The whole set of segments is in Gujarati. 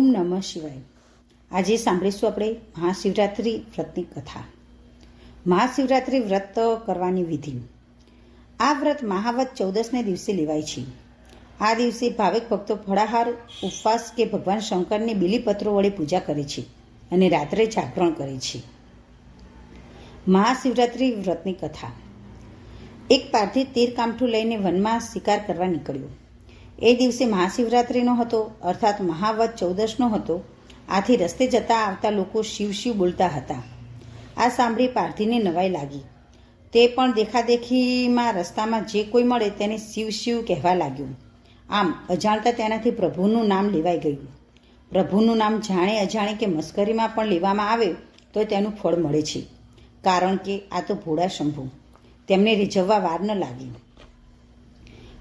નમઃ શિવાય. આજે સાંભળીશું આપણે મહાશિવરાત્રિ વ્રતની કથા. મહાશિવરાત્રિ વ્રત કરવાની વિધિ. આ વ્રત મહાવત ચૌદસને દિવસે લેવાય છે. આ દિવસે ભાવિક ભક્તો ફળાહાર, ઉપવાસ કે ભગવાન શંકરની બીલીપત્રો વડે પૂજા કરે છે અને રાત્રે જાગરણ કરે છે. મહાશિવરાત્રિ વ્રતની કથા. એક પારધી તીર કામઠું લઈને વનમાં શિકાર કરવા નીકળ્યો. એ દિવસે મહાશિવરાત્રિનો હતો, અર્થાત મહાવત ચૌદશનો હતો. આથી રસ્તે જતા આવતા લોકો શિવ શિવ બોલતા હતા. આ સાંભળી પાર્થિને નવાઈ લાગી. તે પણ દેખાદેખીમાં રસ્તામાં જે કોઈ મળે તેને શિવ શિવ કહેવા લાગ્યું. આમ અજાણતા તેનાથી પ્રભુનું નામ લેવાઈ ગયું. પ્રભુનું નામ જાણે અજાણે કે મસ્કરીમાં પણ લેવામાં આવે તો તેનું ફળ મળે છે. કારણ કે આ તો ભોળા શંભુ. તેમને રીઝવવા વાર ન લાગી.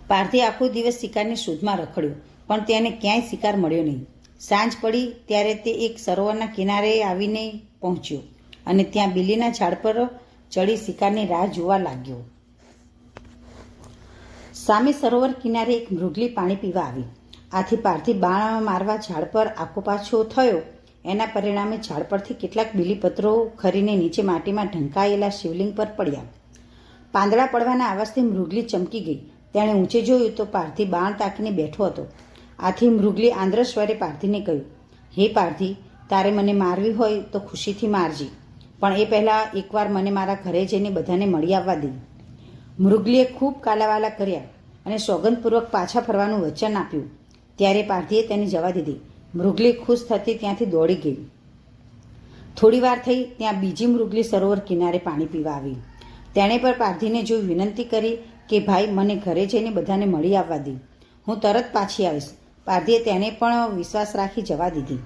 પારધી આખો દિવસ શિકારની શોધમાં રખડ્યો, પણ તેને ક્યાંય શિકાર મળ્યો નહીં. સાંજ પડી ત્યારે તે એક સરોવરના કિનારે આવીને પહોંચ્યો અને ત્યાં બિલીના ઝાડ પર ચડી શિકારની રાહ જોવા લાગ્યો. સામે સરોવર કિનારે એક મૃગલી પાણી પીવા આવી. આથી પારથી બાણ મારવા ઝાડ પર આખો પાછો થયો. એના પરિણામે ઝાડ પરથી કેટલાક બીલીપત્રો ખરીને નીચે માટીમાં ઢંકાયેલા શિવલિંગ પર પડ્યા. પાંદડા પડવાના આવાજથી મૃગલી ચમકી ગઈ તેણે ઊંચે જોયું તો પારથી બાણ તાકીને બેઠો હતો. આથી મૃગલી આંદ્ર સ્વરે પારધીને કહ્યું, હે પારથી તારે મને મારવી હોય તો ખુશીથી મારજી, પણ એ પહેલાં એકવાર મને મારા ઘરે જઈને બધાને મળી આવવા દે. મૃગલીએ ખૂબ કાલાવાલા કર્યા અને સોગંદપૂર્વક પાછા ફરવાનું વચન આપ્યું. ત્યારે પારથીએ તેને જવા દીધી. મૃગલી ખુશ થતી ત્યાંથી દોડી ગઈ. થોડી વાર થઈ ત્યાં બીજી મૃગલી સરોવર કિનારે પાણી પીવા આવી. તેણે પણ પારધીને જો વિનંતી કરી કે ભાઈ, મને ઘરે જઈને બધાને મળી આવવા દે. હું તરત પાછી આવીશ. પારધીએ તેને પણ વિશ્વાસ રાખી જવા દીધી.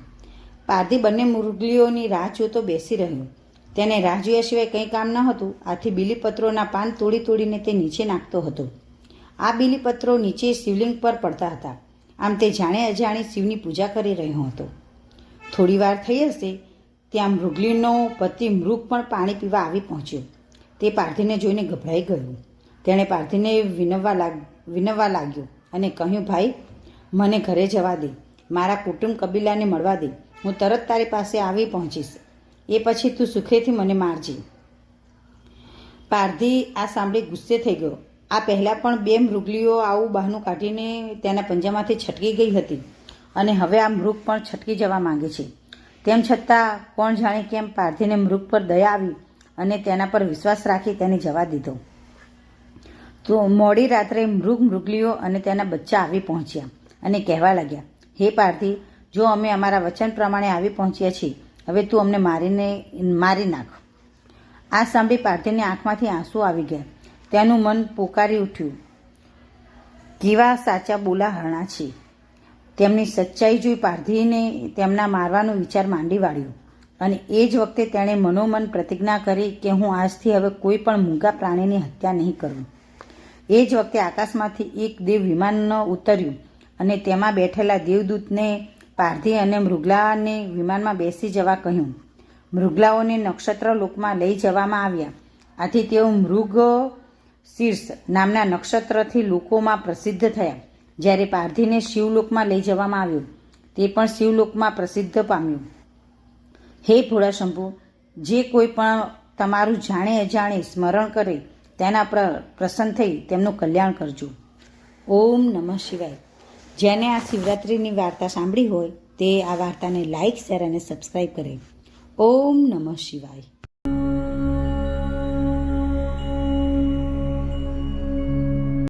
પારધી બંને મુરગલીઓની રાહ જોતો બેસી રહ્યો. તેને રાહ જોયા સિવાય કંઈ કામ ન હતું. આથી બીલીપત્રોના પાન તોડી તોડીને તે નીચે નાખતો હતો. આ બીલીપત્રો નીચે શિવલિંગ પર પડતા હતા. આમ તે જાણે અજાણે શિવની પૂજા કરી રહ્યો હતો. થોડી વાર થઈ હશે, ત્યાં મૃગલીનો પતિ મૃગ પણ પાણી પીવા આવી પહોંચ્યો. તે પારધીને જોઈને ગભરાઈ ગયું. તેણે પારધીને વિનવવા લાગ, વિનવવા લાગ્યો અને કહ્યું, ભાઈ, મને ઘરે જવા દે. મારા કુટુંબ કબીલાને મળવા દે. હું તરત તારી પાસે આવી પહોંચીશ. એ પછી તું સુખેથી મને મારજે. પારધી આ સાંભળી ગુસ્સે થઈ ગયો. આ પહેલાં પણ બે મૃગલીઓ આવું બહાનું કાઢીને તેના પંજામાંથી છટકી ગઈ હતી અને હવે આ મૃગ પણ છટકી જવા માંગે છે. તેમ છતાં કોણ જાણે કેમ પારધીને મૃગ પર દયા આવી અને તેના પર વિશ્વાસ રાખી તેને જવા દીધો. તો મોડી રાત્રે મૃગ મૃગલીઓ અને તેના બચ્ચા આવી પહોંચ્યા અને કહેવા લાગ્યા, હે પાર્થિવ જો અમે અમારા વચન પ્રમાણે આવી પહોંચ્યા છીએ, હવે તું અમને મારીને, મારી નાખ. આ સાંભળી પાર્થિવની આંખમાંથી આંસુ આવી ગયા. તેનું મન પોકારી ઉઠ્યું. કેવા સાચા બોલા હરણા છે. તેમની સચ્ચાઈ જોઈ પારધીને તેમના મારવાનો વિચાર માંડી વાળ્યો અને એ જ વખતે તેણે મનોમન પ્રતિજ્ઞા કરી કે હું આજથી હવે કોઈ પણ મૂંગા પ્રાણીની હત્યા નહીં કરું. એ જ વખતે આકાશમાંથી એક દેવ વિમાન ઉતર્યું અને તેમાં બેઠેલા દેવદૂતને પારધી અને મૃગલાને વિમાનમાં બેસી જવા કહ્યું. મૃગલાઓને નક્ષત્ર લોકમાં લઈ જવામાં આવ્યા. આથી તેઓ મૃગ શીર્ષ નામના નક્ષત્રથી લોકોમાં પ્રસિદ્ધ થયા, જ્યારે પારધીને શિવલોકમાં લઈ જવામાં આવ્યો. તે પણ શિવલોકમાં પ્રસિદ્ધ પામ્યું. હે ભોળા શંભુ જે કોઈ પણ તમારું જાણે અજાણે સ્મરણ કરે તેના પર, પ્રસન્ન થઈ તેમનું કલ્યાણ કરજો. ઓમ નમઃ શિવાય. જેને આ શિવરાત્રિની વાર્તા સાંભળી હોય, તે આ વાર્તાને લાઈક શેર અને સબસ્ક્રાઈબ કરે. ઓમ નમઃ શિવાય.